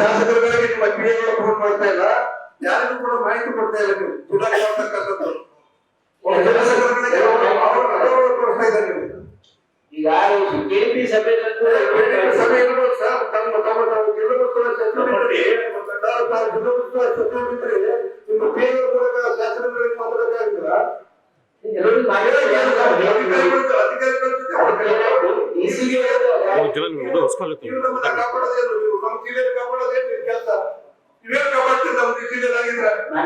ಶಾಸಕರುಗಳಿಗೆ ನಿಮ್ಮ P phone ಮಾಡ್ತಾ ಇಲ್ಲ. ಯಾರಿಗೂ ಕೂಡ ಮಾಹಿತಿ ಕೊಡ್ತಾ ಇಲ್ಲ ನೀವು. ದುರ್ಲಭ್ಯ ಆಗ್ತಕ್ಕಂಥದ್ದು ಶಾಸಕರುಗಳಿಗೆ ತೋರಿಸ್ತಾ ಇದ್ದಾರೆ ನೀವು. ಈಗ ಸಭೆ ಸಭೆ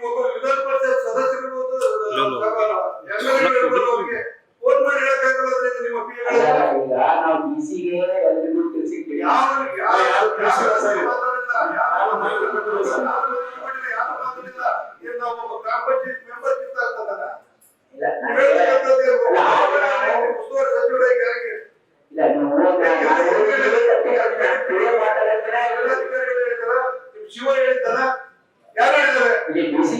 ఒక విధానపరిచే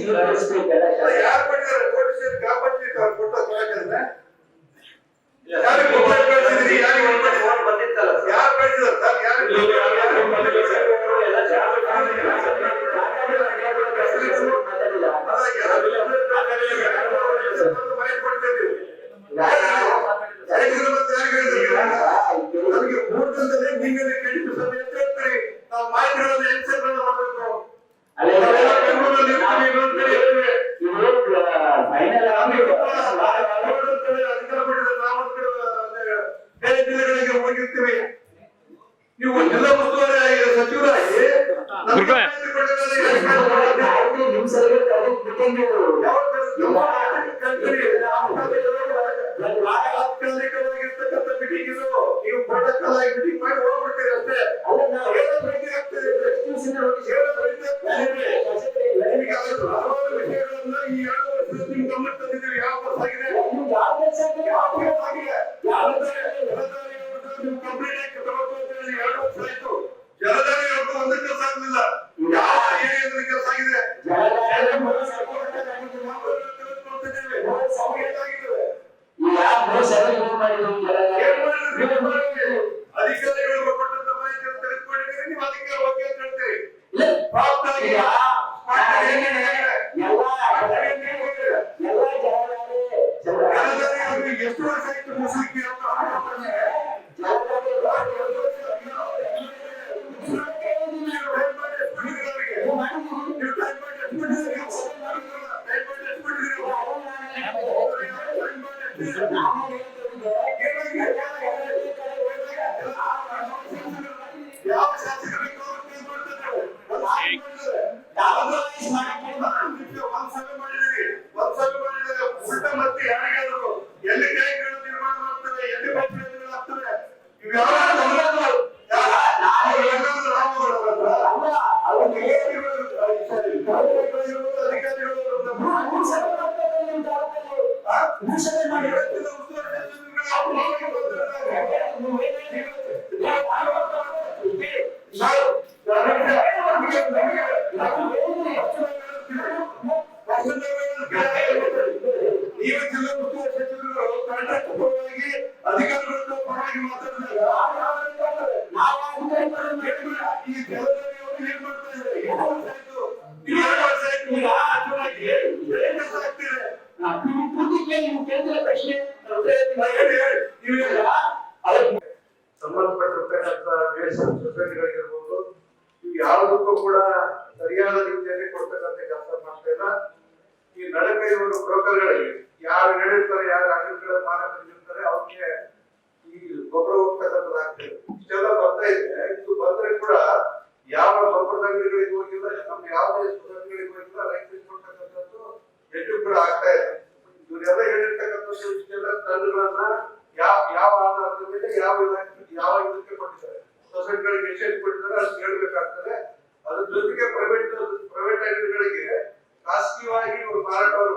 ಯಾರು ಕೊಟ್ಟಿದ್ದಾರೆ ನೋಟಿಸ್ ಗ್ರಾಮ ಪಂಚಾಯತ್ ಅವ್ರು ಕೊಟ್ಟು ಕೊಡಕ್ಕೆ ಯಾರಿಗೆ ಮೊಬೈಲ್ ಕಳಿಸಿದ್ರಿ ಯಾರು ಮೂರು entendedor. ಎಷ್ಟು ವರ್ಷ ಆಯ್ತು ಮುಸ್ಲಿಕ್ಕೆ ಯಾವ ಶಾಸಕ ಸಭೆ ಮಾಡಿ. ನೀವು ಜಿಲ್ಲಾ ಉಸ್ತುವಾರಿ ಸಚಿವರು ಕರ್ನಾಟಕ ಪರವಾಗಿ ಗಳಿಗಿರ್ಬೋದು ಇವು ಯಾವುದಕ್ಕೂ ಕೂಡ ಸರಿಯಾದ ರೀತಿಯಲ್ಲಿ ಕೊಡ್ತಕ್ಕಂಥ ಕೆಲಸ ಮಾಡ್ತಾ ಇಲ್ಲ. ಈ ಒಂದು ಬ್ರೋಕರ್ಗಳಿಗೆ ಯಾರು ಹೇಳಿರ್ತಾರೆ, ಯಾರು ಅಂಗಡಿಗಳ ಮಾರಾಟ ಅವ್ರಿಗೆ ಈ ಗೊಬ್ಬರ ಹೋಗ್ತಕ್ಕಂಥದ್ದು ಆಗ್ತದೆ ಇಷ್ಟೆಲ್ಲ ಬರ್ತಾ ಇದೆ. ಕಂಪನಿಗಳಿಗೆ ಎಷ್ಟೆಷ್ಟು ಕೊಟ್ಟಿದ್ದಾರೆ ಅಷ್ಟು ಹೇಳ್ಬೇಕಾಗ್ತದೆ. ಅದ್ರ ಜೊತೆಗೆ ಪ್ರೈವೇಟ್ ಪ್ರೈವೇಟ್ ಅಂಗಡಿಗಳಿಗೆ ಖಾಸಗಿಯಾಗಿ ಮಾರಾಟವನ್ನು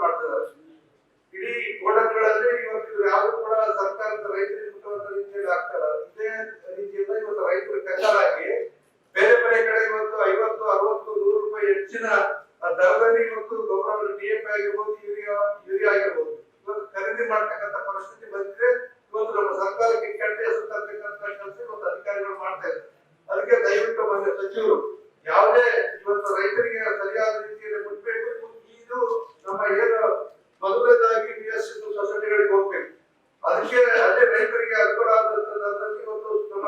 ಬಗ್ಗೆ ದಯವಿಟ್ಟು ಬಂದ ಸಚಿವರು, ಯಾವುದೇ ಇವತ್ತು ರೈತರಿಗೆ ಸರಿಯಾದ ರೀತಿಯಲ್ಲಿ ಮುಟ್ಬೇಕು ಇದು ನಮ್ಮ ಏನು ಮೊದಲನೇದಾಗಿ ಬಿ ಸೊಸೈಟಿಗಳಿಗೆ ಹೋಗ್ಬೇಕು. ಅದಕ್ಕೆ ಅದೇ ರೈತರಿಗೆ ಅನುಕೂಲ ಆದಂತಂದ್ರೆ ಇವತ್ತು ನಮ್ಮ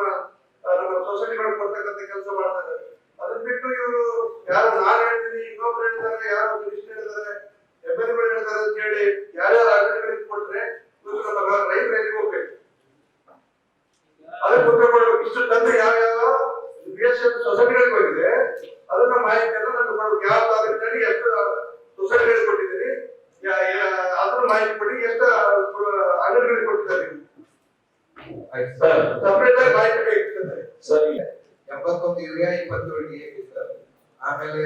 ನಮ್ಮ ಸೊಸೈಟಿಗಳು ಕೊಡ್ತಕ್ಕಂಥ ಕೆಲಸ ಮಾಡ್ತಾರೆ ಅದನ್ನ ಬಿಟ್ಟು ಇವರು ಯಾರು ನಾನು ಹೇಳ್ತೀನಿ, ಇನ್ನೊಬ್ರು ಹೇಳ್ತಾರೆ, ಯಾರು ಮಿನಿಸ್ಟರ್ ಹೇಳ್ತಾರೆ ಎಂ ಎಲ್ ಹೇಳ್ತಾರೆ ಅಂತ ಹೇಳಿ ಯಾರ್ಯಾರು ಅರ್ಜಿಗಳಿಗೆ ಕೊಟ್ರೆ ಇವರು ನಮ್ಮ ರೈತರಲ್ಲಿ ಹೋಗ್ಬೇಕು? ಅದಕ್ಕೆ ಕೊಡ್ಬೇಕು ಇಷ್ಟು ತಂದ್ರೆ ಯಾರ್ಯಾರು ಎಫ್ ಸೊಸೈಟಿಗಳಿಗೆ ಹೋಗಿದೆ ಅದನ್ನ ಮಾಹಿತಿಯನ್ನು ನಾನು ಕೊಡ್ಬೇಕು ಯಾವ ತಾಲೂಕಿನಲ್ಲಿ ಎಷ್ಟು ಸೊಸೈಟಿಗಳಿಗೆ ಕೊಟ್ಟಿದ್ದೀರಿ ಯಾ- ಯಾ- ಅದನ್ನ ಮಾಹಿತಿ ಕೊಡಿ ಎಷ್ಟು ಅಂಗಡಿಗಳಿಗೆ ಕೊಟ್ಟಿದ್ದಾರೆ. ಸರ್. ಸಪರೇಟ್ ಆಗಿ ಮಾಹಿತಿ ಸರಿ ಸರ್. ಎಪ್ಪತ್ತೊಂದು ಯೂರಿಯಾ ಇಪ್ಪತ್ತೇಳು ಸರ್. ಆಮೇಲೆ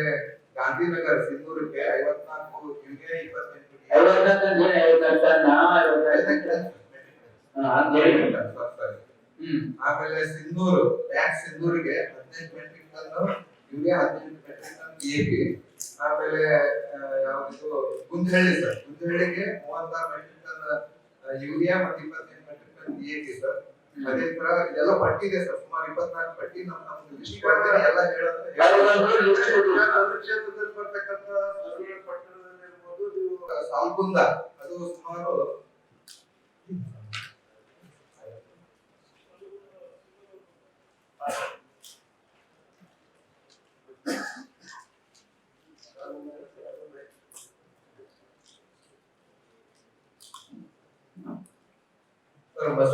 ಗಾಂಧಿನಗರ ಸಿಂಧೂರಿಗೆ ಐವತ್ನಾಲ್ಕು ಯೂರಿಯಾ ಇಪ್ಪತ್ತೆಂಟು ಐವತ್ತೊಂದು ಐವತ್ತೆಂಟನ್ನ ಐವತ್ತೆಂಟು ಅಂತ ಹೇಳಿ. ಹ್ಮ್ ಆಮೇಲೆ ಸಿಂಧೂರು ಟ್ಯಾಕ್ಸ್ ಸಿಂಧೂರಿಗೆ ಹದಿನೈದು ಮೆಟ್ರಿಕ್ ಟನ್ ಯೂರಿಯಾ ಹದಿನೈದು ಮೆಟ್ರಿಕ್ ಟನ್ ಎಪಿ ಆಮೇಲೆ ಯಾವುದು ಗುಂದಹಳ್ಳಿ ಸರ್. ಗುಂದಹಳ್ಳಿಗೆ ಮೂವತ್ತಾರು ಮೆಟ್ರಿಕ್ ಟನ್ ಯೂರಿಯಾ ಮತ್ತೆ ಇಪ್ಪತ್ತೆಂಟು ಮೆಟ್ರಿಕ್ ಟನ್ ಡಿಎಪಿ ಸರ್. ಅದೇ ತರ ಇದೆಲ್ಲ ಪಟ್ಟಿ ಇದೆ ಸರ್. ಸುಮಾರು ಇಪ್ಪತ್ನಾಲ್ಕು ಪಟ್ಟಿ ನಮ್ಮ ನಮ್ದು ಲಿಸ್ಟ್ ಎಲ್ಲ ಹೇಳೋದು ಕ್ಷೇತ್ರದಲ್ಲಿ ಬರ್ತಕ್ಕಂಥ ಸಾಲ್ಕುಂದ ಅದು ಸುಮಾರು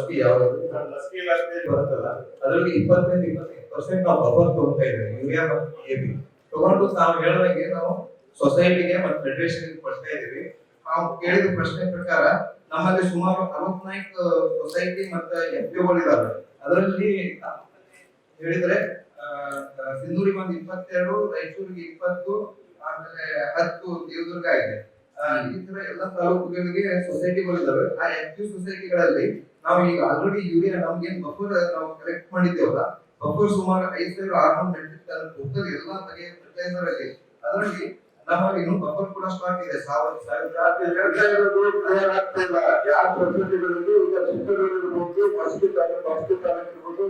ಮಸ್ಕಿ ಯಾವ್ದು ಬರುತ್ತಲ್ಲ. ಅದರಲ್ಲಿ ಇಪ್ಪತ್ತೈದು ಇಪ್ಪತ್ತೈದು ಪರ್ಸೆಂಟ್ ನಾವು ಬಫರ್ ತಗೋತಾ ಇದ್ದೇವೆ. ಯೂರಿಯಾ ಮತ್ತು ಎ ಬಿ ತಗೊಂಡು ನಾವು ಹೇಳಿದಂಗೆ ನಾವು ಸೊಸೈಟಿಗೆ ಮತ್ತು ಫೆಡರೇಷನ್ ಕೊಡ್ತಾ ಇದೀವಿ ನಾವು ಕೇಳಿದ ಪ್ರಶ್ನೆ ಪ್ರಕಾರ ನಮ್ಮಲ್ಲಿ ಸುಮಾರು ಅರವತ್ನಾಲ್ಕು ಸೊಸೈಟಿ ಮತ್ತು ಎಫ್ ಪಿಗಳು ಇದಾವೆ. ಅದರಲ್ಲಿ ಹೇಳಿದ್ರೆ ಸಿಂಧೂರಿಗೆ ಒಂದು ಇಪ್ಪತ್ತೆರಡು ರಾಯಚೂರಿಗೆ ಇಪ್ಪತ್ತು ಆಮೇಲೆ ಹತ್ತು ದೇವದುರ್ಗ ಇದೆ ಈ ತರ ಎಲ್ಲ ತಾಲೂಕುಗಳಿಗೆ ಸೊಸೈಟಿಗಳು ಇದಾವೆ. ಆ ಎಫ್ ಪಿ ಸೊಸೈಟಿಗಳಲ್ಲಿ ನಾವು ಈಗ ಆಲ್ರೆಡಿ ಯೂರಿಯಾ ನಮ್ಗೆ ಬಫರ್ ನಾವು ಕಲೆಕ್ಟ್ ಮಾಡಿದ್ದೇವಲ್ಲ ಬಫರ್ ಸುಮಾರು ಐದ್ ಸಾವಿರ ಆರ್ನೂರು ಮೆಟ್ರಿಕ್ ಟನ್ ಟೋಟಲ್ ಎಲ್ಲ ಬಗೆಯ ಫರ್ಟಿಲೈಸರ್ ಅಲ್ಲಿ. ಅದರಲ್ಲಿ ನಮ್ಮಲ್ಲಿ ಇನ್ನೂ ಬಫರ್ ಕೂಡ ಸ್ಟಾಕ್ ಇದೆ ಸಾವಿರ ಸಾವಿರ. ಯಾವ ಪ್ರಕೃತಿಗಳಲ್ಲಿ ಈಗ ಫಸ್ಟ್ ಮಸ್ಕಿ ತಾಲೂಕು ಮಸ್ಕಿ ತಾಲೂಕು